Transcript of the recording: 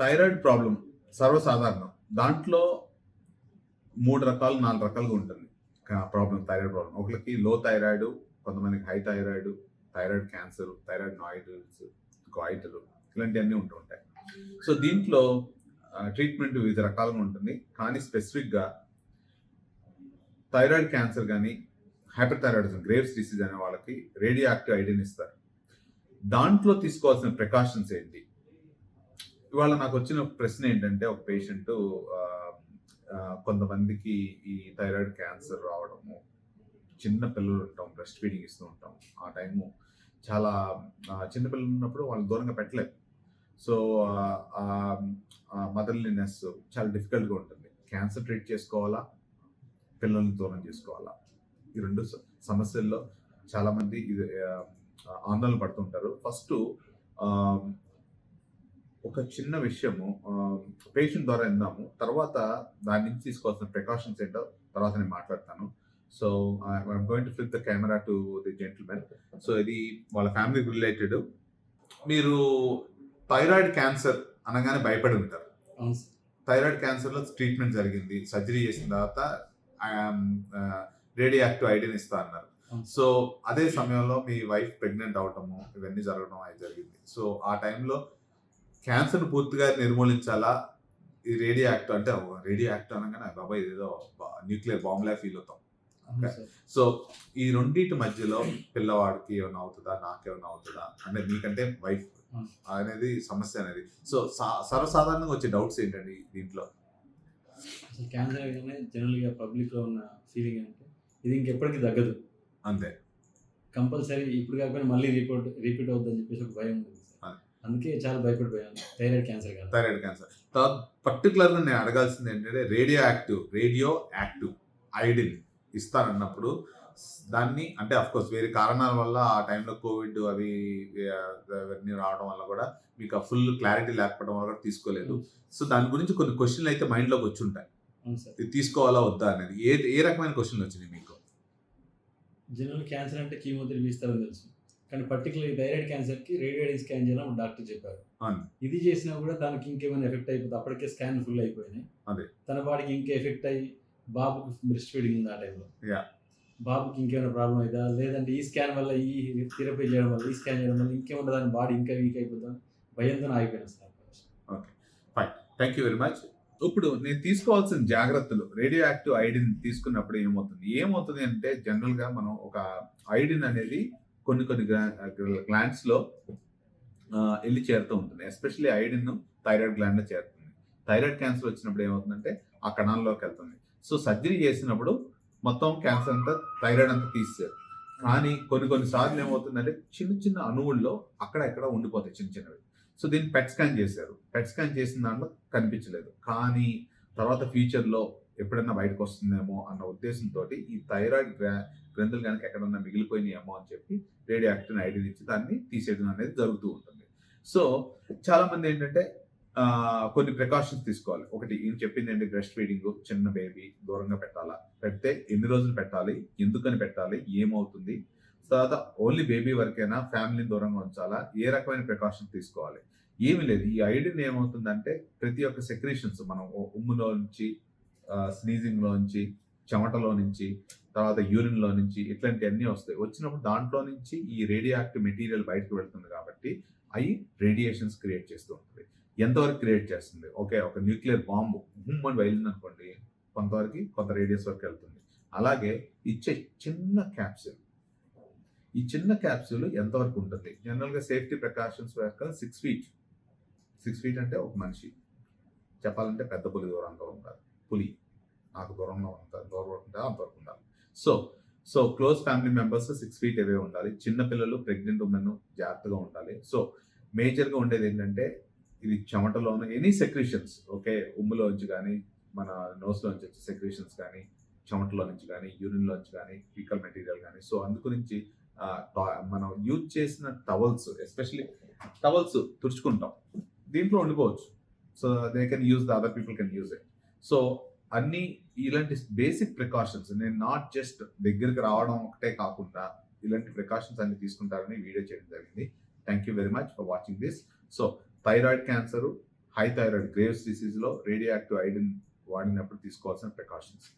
Thyroid problem సర్వసాధారణం. దాంట్లో మూడు రకాలు నాలుగు రకాలుగా ఉంటుంది. ప్రాబ్లం థైరాయిడ్ ప్రాబ్లం ఒకరికి లో థైరాయిడ్ కొంతమందికి high thyroid thyroid cancer thyroid నాయిడ్స్ గాయిటలు ఇలాంటివన్నీ ఉంటూ ఉంటాయి. సో దీంట్లో ట్రీట్మెంట్ వివిధ రకాలుగా ఉంటుంది. కానీ స్పెసిఫిక్గా థైరాయిడ్ క్యాన్సర్ కానీ హైపర్ థైరాయిడిజం గ్రేవ్స్ డిసీజ్ అనే వాళ్ళకి రేడియో యాక్టివ్ ఐడిన్ ఇస్తారు. దాంట్లో తీసుకోవాల్సిన ప్రికాషన్స్ ఏంటి? ఇవాళ నాకు వచ్చిన ప్రశ్న ఏంటంటే ఒక పేషెంట్ కొంతమందికి ఈ థైరాయిడ్ క్యాన్సర్ రావడము చిన్న పిల్లలు ఉంటాం బ్రెస్ట్ ఫీడింగ్ ఇస్తూ ఉంటాం ఆ టైము. చాలా చిన్న పిల్లలు ఉన్నప్పుడు వాళ్ళు దూరంగా పెట్టలేదు సో మదర్లీనెస్ చాలా డిఫికల్ట్గా ఉంటుంది. క్యాన్సర్ ట్రీట్ చేసుకోవాలా? పిల్లల్ని దూరం చేసుకోవాలా? ఈ రెండు స- సమస్యల్లో చాలామంది ఇది ఆందోళన పడుతుంటారు ఫస్ట్ ఒక చిన్న విషయము పేషెంట్ ద్వారా విందాము. తర్వాత దాని నుంచి తీసుకోవాల్సిన ప్రికాషన్స్ ఏంటో తర్వాత నేను మాట్లాడతాను. So I'm going to flip the camera to the gentlemen so ఇది వాళ్ళ ఫ్యామిలీకి రిలేటెడ్ మీరు థైరాయిడ్ క్యాన్సర్ అనగానే భయపడి ఉంటారు. థైరాయిడ్ క్యాన్సర్లో ట్రీట్మెంట్ జరిగింది. సర్జరీ చేసిన తర్వాత రేడియో యాక్టివ్ ఐడిన్ ఇస్తా అన్నారు. సో అదే సమయంలో మీ వైఫ్ ప్రెగ్నెంట్ అవటము ఇవన్నీ జరగడం అది జరిగింది. సో ఆ టైంలో క్యాన్సర్ పూర్తిగా నిర్మూలించాలా? ఈ రేడియో యాక్టివ్ అంటే రేడియో యాక్టివ్ అనగానే బాబాయ్ ఇదేదో న్యూక్లియర్ బాంబ్లా ఫీల్ అవుతాం. సో ఈ రెండింటి మధ్యలో పిల్లవాడికి ఏమైనా అవుతుందా? నాకేమైనా అవుతుందా? అంటే మీకంటే వైఫ్. అనేది సమస్య అనేది. సో సర్వసాధారణంగా వచ్చే డౌట్స్ ఏంటండి దీంట్లో? క్యాన్సర్ జనరల్గా పబ్లిక్లో ఉన్న ఫీలింగ్ అంటే ఇది ఇంకెప్పటికీ తగ్గదు. అంతే. కంపల్సరీ ఇప్పుడు కాకపోయినా మళ్ళీ రిపోర్ట్ రిపీట్ అవుతుందని చెప్పేసి ఒక భయం ఉంది. అందుకే చాలా భయపడిపోయాను. థైరాయిడ్ క్యాన్సర్ కాదు. Thyroid cancer. తర్వాత పర్టికులర్గా నేను అడగాల్సింది ఏంటంటే radioactive radioactive iodine ఇస్తానన్నప్పుడు దాన్ని అంటే అఫ్ కోర్స్ వేరే కారణాల వల్ల ఆ టైంలో కోవిడ్ అవి అవన్నీ రావడం వల్ల కూడా మీకు ఆ ఫుల్ క్లారిటీ లేకపోవడం వల్ల కూడా తీసుకోలేదు. సో దాని గురించి కొన్ని క్వశ్చన్లు అయితే మైండ్లోకి వచ్చి ఉంటాయి. ఇది తీసుకోవాలా వద్దా అనేది. ఏ ఏ రకమైన క్వశ్చన్లు వచ్చినాయి మీకు? జనరల్ క్యాన్సర్ అంటే కీమోథెరపీ ఇస్తారని తెలుసు. కానీ పర్టికులర్ థైరాయిడ్ క్యాన్సర్కి రేడియేషన్ స్కాన్ చేయాలని డాక్టర్ చెప్పారు. ఇది చేసినా కూడా దానికి ఇంకేమైనా ఎఫెక్ట్ అయిపోతుంది అప్పటికే స్కాన్ ఫుల్ అయిపోయినాయి. అదే. తన బాడీకి ఇంకా ఎఫెక్ట్ అయ్యి బాబుకి బ్రెస్ట్ ఫీడింగ్ ఉంది ఆ టైంలో. బాబుకి ఇంకేమైనా ప్రాబ్లం అవుతుందా లేదంటే ఈ స్కాన్ వల్ల ఈ థెరపీ చేయడం వల్ల ఈ స్కాన్ చేయడం వల్ల ఇంకేమన్నా దాని బాడీ ఇంకా వీక్ అయిపోతుందా? భయంతో ఆగిపోయినా sir. Thank you very much ఇప్పుడు నేను తీసుకోవాల్సిన జాగ్రత్తలు రేడియో యాక్టివ్ ఐడిన్ తీసుకున్నప్పుడు ఏమవుతుంది? ఏమవుతుంది అంటే జనరల్గా మనం ఒక ఐడిన్ అనేది కొన్ని కొన్ని గ్లాండ్స్లో వెళ్ళి చేరుతూ ఉంటుంది. ఎస్పెషల్లీ ఐడిన్ థైరాయిడ్ గ్లాండ్లో చేరుతుంది. థైరాయిడ్ క్యాన్సర్ వచ్చినప్పుడు ఏమవుతుందంటే ఆ కణాల్లోకి వెళ్తుంది. సో సర్జరీ చేసినప్పుడు మొత్తం క్యాన్సర్ అంతా థైరాయిడ్ అంతా తీసేది కానీ కొన్ని కొన్ని సార్లు ఏమవుతుందంటే చిన్న చిన్న అణువుల్లో అక్కడ ఎక్కడ ఉండిపోతాయి చిన్న చిన్నవి. సో దీన్ని పెట్ స్కాన్ చేశారు. పెట్ స్కాన్ చేసిన దాంట్లో కనిపించలేదు. కానీ తర్వాత ఫ్యూచర్లో ఎప్పుడైనా బయటకు వస్తుందేమో అన్న ఉద్దేశంతో ఈ థైరాయిడ్ గ్రా- గ్రంథులు కనుక ఎక్కడన్నా మిగిలిపోయినాయేమో అని చెప్పి రేడియో యాక్టివ్ ఐడిని ఇచ్చి దాన్ని తీసేయడం అనేది జరుగుతూ ఉంటుంది. సో చాలామంది ఏంటంటే కొన్ని ప్రికాషన్స్ తీసుకోవాలి. ఒకటి ఈయన చెప్పింది ఏంటి? బ్రెస్ట్ ఫీడింగ్ చిన్న బేబీ దూరంగా పెట్టాలా? పెడితే ఎన్ని రోజులు పెట్టాలి? ఎందుకని పెట్టాలి? ఏమవుతుంది? తర్వాత ఓన్లీ బేబీ వరకైనా? ఫ్యామిలీని దూరంగా ఉంచాలా? ఏ రకమైన ప్రికాషన్స్ తీసుకోవాలి? ఏమీ లేదు. ఈ ఐడిన్ ఏమవుతుందంటే ప్రతి ఒక్క సెక్రేషన్స్ మనం ఉమ్ములో నుంచి స్నీజింగ్లో నుంచి చెమటలో నుంచి తర్వాత యూరిన్లో నుంచి ఇట్లాంటివన్నీ వస్తాయి. వచ్చినప్పుడు దాంట్లో నుంచి ఈ రేడియో యాక్టివ్ మెటీరియల్ బయటకు వెళ్తుంది కాబట్టి అవి రేడియేషన్స్ క్రియేట్ చేస్తూ ఉంటుంది. ఎంతవరకు క్రియేట్ చేస్తుంది? ఓకే ఒక న్యూక్లియర్ బాంబు హుమ్ అని వెళ్ళింది అనుకోండి కొంతవరకు కొంత రేడియస్ వరకు వెళ్తుంది. అలాగే ఇచ్చే చిన్న క్యాప్సిల్ ఈ చిన్న క్యాప్సూల్ ఎంతవరకు ఉంటుంది? జనరల్గా సేఫ్టీ ప్రికాషన్స్ ప్రకారం సిక్స్ ఫీట్ సిక్స్ ఫీట్ అంటే ఒక మనిషి. చెప్పాలంటే పెద్ద పులి దూరంగా ఉండాలి. పులి. నాకు దూరంలో ఉంటారు దూరం ఉంటే అంతవరకు ఉండాలి. So so close family members six feet away ఉండాలి. చిన్న పిల్లలు ప్రెగ్నెంట్ ఉమెన్ జాగ్రత్తగా ఉండాలి. సో మేజర్గా ఉండేది ఏంటంటే ఇది చెమటలోను ఎనీ సెక్రీషన్స్ ఓకే? ఉమ్ములోంచి కానీ మన నోస్లోంచి వచ్చే సెక్రీషన్స్ కానీ చెమటలో నుంచి కానీ యూరిన్లో నుంచి కానీ ఫీకల్ మెటీరియల్ కానీ. సో అందు గురించి మనం యూజ్ చేసిన టవల్స్ ఎస్పెషలీ టవల్స్ తుడుచుకుంటాం. దీంట్లో ఉండిపోవచ్చు. So they can use the other people can use it. So అన్ని ఇలాంటి బేసిక్ ప్రికాషన్స్ నేను నాట్ జస్ట్ దగ్గరికి రావడం ఒకటే కాకుండా ఇలాంటి ప్రికాషన్స్ అన్ని తీసుకుంటారని వీడియో చేయడం జరిగింది. Thank you very much for watching this so thyroid cancer high thyroid Graves డిసీజ్లో radioactive iodine వాడినప్పుడు తీసుకోవాల్సిన ప్రికాషన్స్